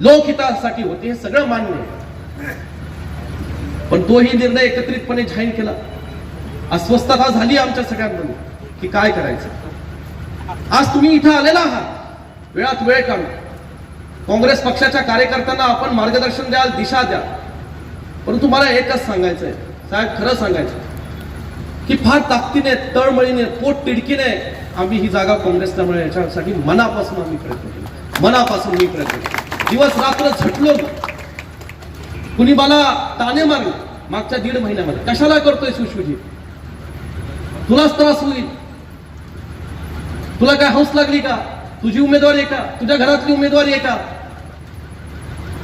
लोकहितासाठी होते हे सगळं मान्य आहे. पण तोही निर्णय एकत्रितपणे जाहीर केला. अस्वस्थता झाली आमच्या सगळ्यांमध्ये की काय करायचं? आज तुम्ही इथं आलेला आहात. वेळात वेळ काढून काँग्रेस पक्षाच्या कार्यकर्त्यांना आपण मार्गदर्शन द्याल दिशा द्या परंतु मला एकच सांगायचं आहे. साहेब खरं सांगायचं की फार ताकदीने तळमळीने पोट तिडकीने आम्ही ही जागा काँग्रेसला मिळेल याच्यासाठी मनापासून आम्ही प्रयत्न केला. मनापासून मी प्रयत्न केला. दिवस रात्र झटलो. कुणी मला ताने मारले. मागच्या दीड महिन्यामध्ये कशाला करतोय सुशुजी तुलाच त्रास होईल. तुला काय हौस लागली का? तुझी उमेदवारी आहे का? तुझ्या घरातली उमेदवारी आहे का?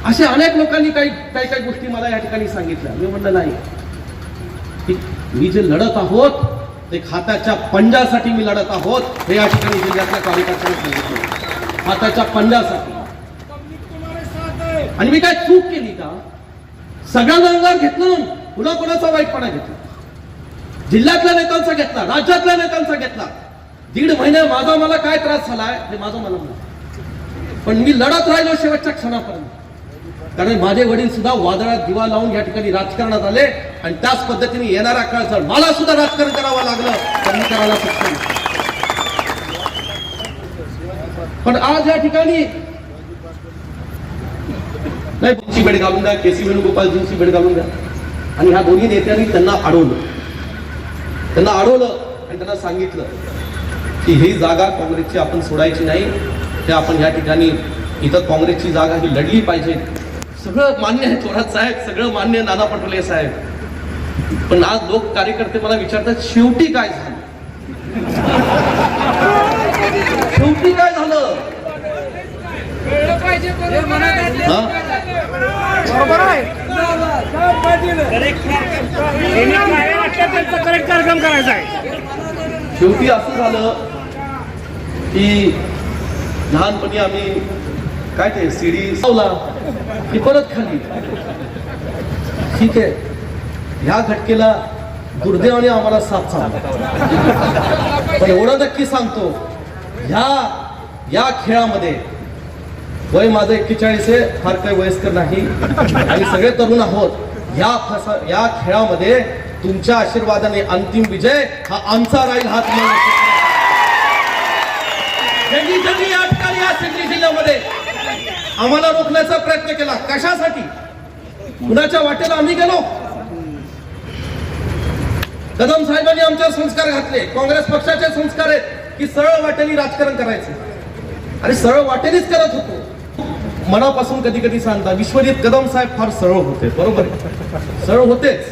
असे अनेक लोकांनी काही काही काही गोष्टी मला या ठिकाणी सांगितल्या. मी म्हणलं नाही. मी जे लढत आहोत ते खात्याच्या पंजासाठी मी लढत आहोत हे या ठिकाणी जिल्ह्यातल्या कार्यकर्त्यांनी सांगितलं. खात्याच्या पंजासाठी. आणि मी काय चूक केली का? सगळ्यांना अंगावर घेतलं पुन्हा कोणाचा वाईटपणा घेतला. जिल्ह्यातल्या नेत्यांचा घेतला राज्यातल्या नेत्यांचा घेतला. दीड महिने माझा मला काय त्रास झालाय हे माझं मला म्हणत पण मी लढत राहिलो शेवटच्या क्षणापर्यंत. कारण माझे वडील सुद्धा वादळात दिवा लावून या ठिकाणी राजकारणात आले आणि त्याच पद्धतीने येणारा काळ जर मला सुद्धा राजकारण करावं लागलं तर मी करायला सक्षम पण आज या ठिकाणी नाही तुमची भेट घालून द्या के सी वेणुगोपालजींची भेट घालून द्या. आणि ह्या दोन्ही नेत्यांनी त्यांना अडवलं त्यांना अडवलं आणि त्यांना सांगितलं की ही जागा काँग्रेसची आपण सोडायची नाही. ते आपण या ठिकाणी इथं काँग्रेसची जागा ही लढली पाहिजे. सगळं मान्य आहे थोरात साहेब सगळं मान्य नाना पटोले साहेब. पण आज लोक कार्यकर्ते मला विचारतात शेवटी काय झालं? शेवटी काय झालं हा? बरोबर आहे त्यांनी काय वाटलं त्यांचा करेक्ट कार्यक्रम करायचा आहे शेवटी असं झालं की लहानपणी आम्ही काय ते सीडी लावला की परत खाली. ठीक आहे. ह्या घटकेला दुर्दैवाने आम्हाला साथ चालला पण एवढं नक्की सांगतो ह्या या खेळामध्ये वय माझं एक्केचाळीस आहे फार काही वयस्कर नाही. आणि सगळे तरुण आहोत या फसा या खेळामध्ये तुमच्या आशीर्वादाने अंतिम विजय हा आमचा राहील हा तुम्हाला नक्की या ठिकाणी या जिल्ह्यामध्ये. आम्हाला रोखण्याचा प्रयत्न केला. कशासाठी? कुणाच्या वाटेला आम्ही गेलो? कदम साहेबांनी आमच्यावर संस्कार घातले. काँग्रेस पक्षाचे संस्कार आहेत की सरळ वाटेने राजकारण करायचं. आणि सरळ वाटेनेच करत होतो. मनापासून कधी कधी सांगता विश्वजित कदम साहेब फार सरळ होते बरोबर आहे. सरळ होतेच.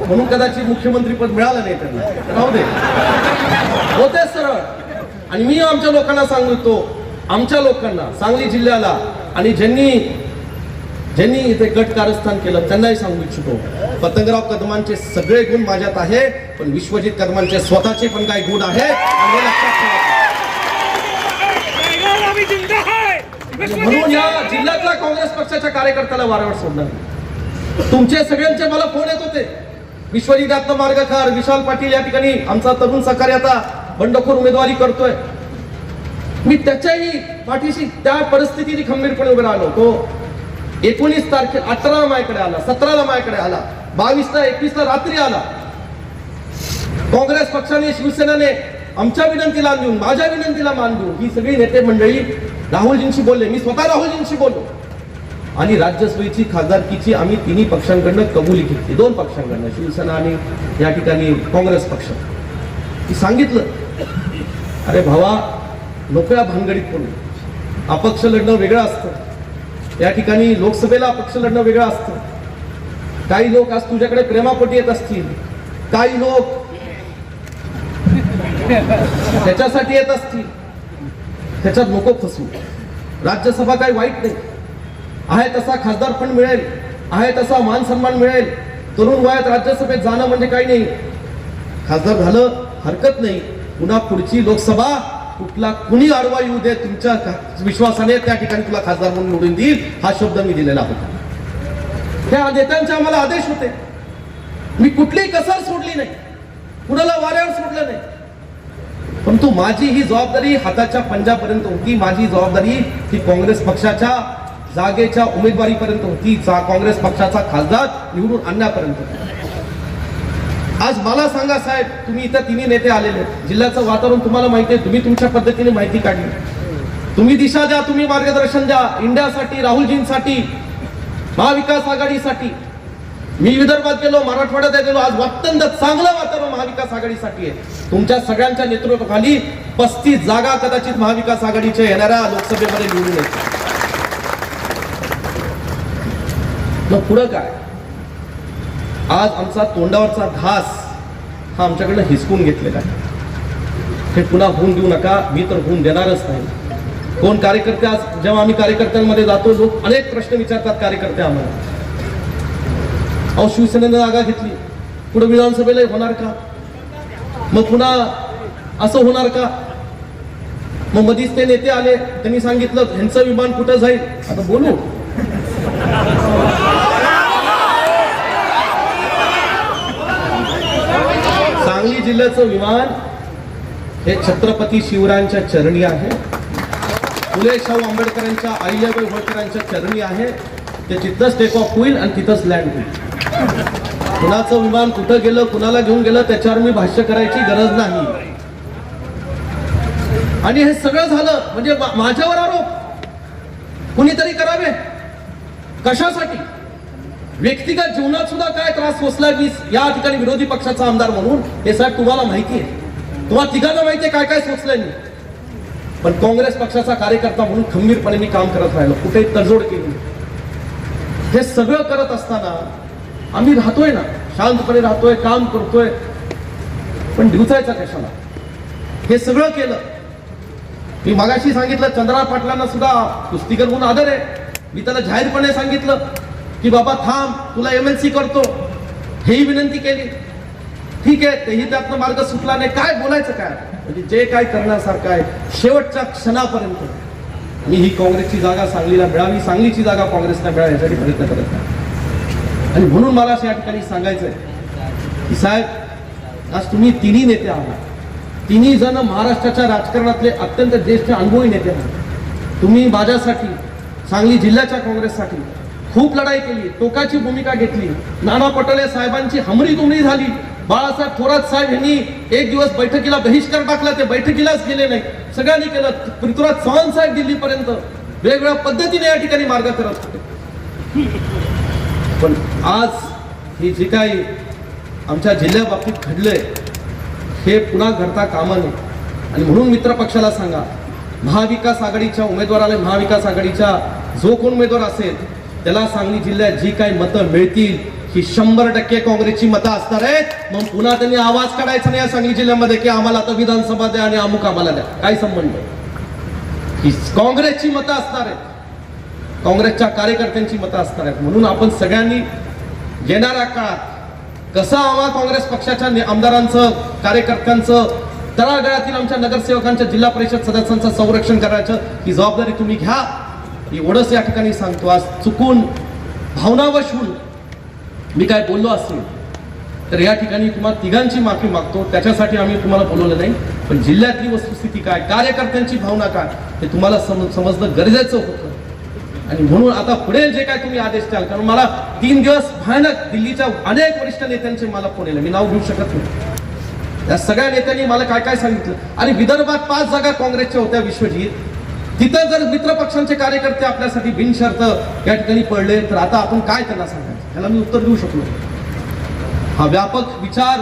म्हणून कदाचित मुख्यमंत्री पद मिळालं नाही त्यांना. राहू दे. होते सरळ. आणि मी आमच्या लोकांना सांगतो आमच्या लोकांना सांगली जिल्ह्याला आणि ज्यांनी ज्यांनी इथे गट कारस्थान केलं त्यांनाही सांगू इच्छितो. पतंगराव कदमांचे सगळे गुण माझ्यात आहे पण विश्वजित कदमांचे स्वतःचे पण काही गुण आहे म्हणजे म्हणून या जिल्ह्यातल्या काँग्रेस पक्षाच्या कार्यकर्त्याला वारंवार सोडणार तुमचे सगळ्यांचे मला फोन येत होते. विश्वजित मार्गकार विशाल पाटील या ठिकाणी आमचा तरुण सहकारी आता बंडखोर उमेदवारी करतोय. मी त्याच्याही पाठीशी त्या परिस्थितीने खंबीरपणे उभे राहिलो तो एकोणीस तारखे अठराला माझ्याकडे आला सतराला माझ्याकडे आला बावीसला एकवीसला रात्री आला. काँग्रेस पक्षाने शिवसेनेने आमच्या विनंतीला देऊन माझ्या विनंतीला मान देऊन ही सगळी नेते मंडळी राहुलजींशी बोलले. मी स्वतः राहुलजींशी बोललो. आणि राज्यसभेची खासदारकीची आम्ही तिन्ही पक्षांकडनं कबुली घेतली. दोन पक्षांकडनं शिवसेना आणि या ठिकाणी काँग्रेस पक्ष. सांगितलं अरे भावा नोकऱ्या भानगडीत पडू. अपक्ष लढणं वेगळं असतं. या ठिकाणी लोकसभेला अपक्ष लढणं वेगळं असतं. काही लोक आज तुझ्याकडे प्रेमापोटी येत असतील. काही लोक त्याच्यासाठी येत असतील. त्याच्यात नको फसू. राज्यसभा काही वाईट नाही. आहे तसा खासदार पण मिळेल. आहे तसा मान सन्मान मिळेल. तरुण वयात राज्यसभेत जाणं म्हणजे काही नाही. खासदार झालं हरकत नाही. पुन्हा पुढची लोकसभा कुठला कुणी आडवा येऊ दे तुमच्या का- विश्वासाने त्या ठिकाणी तुला खासदार म्हणून निवडून देईल हा शब्द मी दिलेला होता. त्या नेत्यांचे आम्हाला आदेश होते. मी कुठलीही कसर सोडली नाही. कुणाला वाऱ्यावर सोडलं नाही. परंतु माझी ही जबाबदारी हाताच्या पंजापर्यंत होती. माझी जबाबदारी ही काँग्रेस पक्षाच्या जागेच्या उमेदवारीपर्यंत होती. जा- काँग्रेस पक्षाचा खासदार निवडून आणण्यापर्यंत आज मला सांगा साहेब तुम्ही इथं तिन्ही नेते आलेले आहेत. जिल्ह्याचं वातावरण तुम्हाला माहिती आहे. तुम्ही तुमच्या पद्धतीने माहिती काढली. तुम्ही दिशा द्या तुम्ही मार्गदर्शन द्या. इंडियासाठी राहुलजींसाठी महाविकास आघाडीसाठी. मी विदर्भात गेलो मराठवाड्यात गेलो आज अत्यंत चांगलं वातावरण महाविकास आघाडीसाठी आहे. तुमच्या सगळ्यांच्या नेतृत्वाखाली पस्तीस जागा कदाचित महाविकास आघाडीच्या येणाऱ्या लोकसभेमध्ये निवडून येतील. मग पुढं काय? आज आमचा तोंडावरचा घास हा आमच्याकडनं हिसकून घेतलेला आहे. हे पुन्हा होऊन देऊ नका मी तर होऊन देणारच नाही. कोण कार्यकर्ते आज जेव्हा आम्ही कार्यकर्त्यांमध्ये जातो लोक अनेक प्रश्न विचारतात कार्यकर्ते आम्हाला. अहो शिवसेनेनं जागा घेतली. पुढे विधानसभेला होणार का? मग पुन्हा असं होणार का? मग मधीच ते नेते आले त्यांनी सांगितलं ह्यांचं विमान कुठं जाईल? आता बोलू. सांगली जिल्ह्याचं विमान हे छत्रपती शिवरायांच्या चरणी आहे. फुले शाहू आंबेडकरांच्या अहिल्याबाई होळकरांच्या चरणी आहे. ते तिथंच टेक ऑफ होईल आणि तिथंच लँड होईल. कुणाचं विमान कुठं गेलं कुणाला घेऊन गेलं त्याच्यावर मी भाष्य करायची गरज नाही. आणि हे सगळं झालं म्हणजे माझ्यावर आरोप. कुणीतरी करावे? कशासाठी? व्यक्तिगत जीवनात सुद्धा काय त्रास पोचलाय मी या ठिकाणी विरोधी पक्षाचा आमदार म्हणून? हे साहेब तुम्हाला माहिती आहे. तुम्हाला तिघांना माहिती आहे काय काय सोचलंय मी. पण काँग्रेस पक्षाचा कार्यकर्ता म्हणून खंबीरपणे मी काम करत राहिलो. कुठेही तडजोड केली हे सगळं करत असताना आम्ही राहतोय ना शांतपणे राहतोय काम करतोय. पण दिवसायचा कशाला? हे सगळं केलं. मी मगाशी सांगितलं चंद्रा पाटलांना सुद्धा कुस्तीकर म्हणून आदर आहे. मी त्याला जाहीरपणे सांगितलं की बाबा थांब तुला एम एल सी करतो. हेही विनंती केली. ठीक आहे तेही त्यातनं मार्ग सुटला नाही. काय बोलायचं काय? म्हणजे जे काय करण्यासारखं आहे शेवटच्या क्षणापर्यंत. मी ही काँग्रेसची जागा सांगलीला मिळावी सांगलीची जागा काँग्रेसला मिळावी यासाठी प्रयत्न करत आहे. आणि म्हणून मला असं या ठिकाणी सांगायचं आहे की साहेब आज तुम्ही तिन्ही नेते आहात. तिन्ही जण महाराष्ट्राच्या राजकारणातले अत्यंत ज्येष्ठ अनुभवी नेते आहात. तुम्ही माझ्यासाठी सांगली जिल्ह्याच्या काँग्रेससाठी खूप लढाई केली टोकाची भूमिका घेतली. नाना पटोले साहेबांची हमरी तुमरी झाली. बाळासाहेब थोरात साहेब यांनी एक दिवस बैठकीला बहिष्कार टाकला ते बैठकीलाच गेले नाही सगळ्यांनी केलं. पृथ्वीराज चव्हाण साहेब दिल्लीपर्यंत वेगवेगळ्या पद्धतीने या ठिकाणी मार्ग करत होते. पण आज ही जी काही आमच्या जिल्ह्याबाबतीत घडलंय हे पुन्हा घडता कामा नये. आणि म्हणून मित्र पक्षाला सांगा महाविकास आघाडीच्या उमेदवाराला महाविकास आघाडीच्या जो कोण उमेदवार असेल त्याला सांगली जिल्ह्यात जी काही मतं मिळतील ही शंभर टक्के काँग्रेसची मतं असणार आहेत. मग पुन्हा त्यांनी आवाज काढायचा नाही या सांगली जिल्ह्यामध्ये की आम्हाला आता विधानसभा द्या आणि अमुक आम्हाला द्या. काय संबंध ही काँग्रेसची मतं असणार आहेत. काँग्रेसच्या कार्यकर्त्यांची मतं असणार आहेत. म्हणून आपण सगळ्यांनी येणाऱ्या काळात कसं आम्हा काँग्रेस पक्षाच्या आमदारांचं कार्यकर्त्यांचं तळागाळातील आमच्या नगरसेवकांच्या जिल्हा परिषद सदस्यांचं संरक्षण करायचं ही जबाबदारी तुम्ही घ्या. एवढंच या ठिकाणी सांगतो. आज चुकून भावनावश होऊन मी काय बोललो असेल तर या ठिकाणी तुम्हाला तिघांची माफी मागतो. त्याच्यासाठी आम्ही तुम्हाला बोलवलं नाही. पण जिल्ह्यातली वस्तुस्थिती काय? कार्यकर्त्यांची भावना काय? हे तुम्हाला सम समजणं गरजेचं होतं. आणि म्हणून आता पुढे जे काय तुम्ही आदेश द्याल कारण मला तीन दिवस भयानक दिल्लीच्या अनेक वरिष्ठ नेत्यांचे मला फोन येले मी नाव घेऊ शकत नाही. या सगळ्या नेत्यांनी मला काय काय सांगितलं? आणि विदर्भात पाच जागा काँग्रेसच्या होत्या विश्वजीत. तिथं जर मित्रपक्षांचे कार्यकर्ते आपल्यासाठी बिनशर्त या ठिकाणी पडले तर आता आपण काय त्यांना सांगतो ह्याला मी उत्तर देऊ शकलो हा व्यापक विचार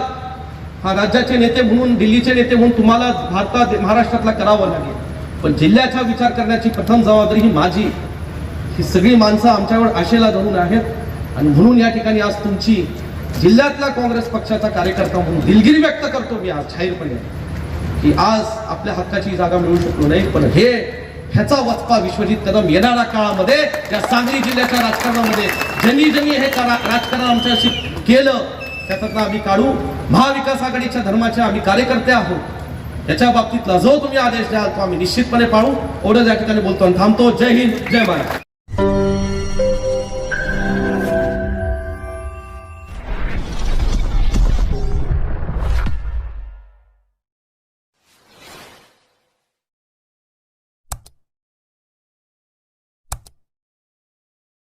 हा राज्याचे नेते म्हणून दिल्लीचे नेते म्हणून तुम्हाला भारतात महाराष्ट्रातला करावा लागेल. पण जिल्ह्याचा विचार करण्याची प्रथम जबाबदारी ही माझी. ही सगळी माणसं आमच्यावर आशेला धरून आहेत. आणि म्हणून या ठिकाणी आज तुमची जिल्ह्यातला काँग्रेस पक्षाचा कार्यकर्ता म्हणून दिलगिरी व्यक्त करतो मी आज जाहीरपणे. की आज आपल्या हक्काची जागा मिळू शकलो नाही. पण हे ह्याचा वचपा विश्वजित कदम येणाऱ्या काळामध्ये या सांगली जिल्ह्याच्या राजकारणामध्ये ज्यांनी ज्यांनी हे करा- राजकारण आमच्याशी केलं त्यातनं आम्ही काढू. महाविकास आघाडीच्या धर्माचे आम्ही कार्यकर्ते आहोत. याच्या बाबतीतला जो तुम्ही आदेश द्याल तो आम्ही निश्चितपणे पाळू. एवढंच या ठिकाणी बोलतो आणि थांबतो. जय हिंद जय महाराज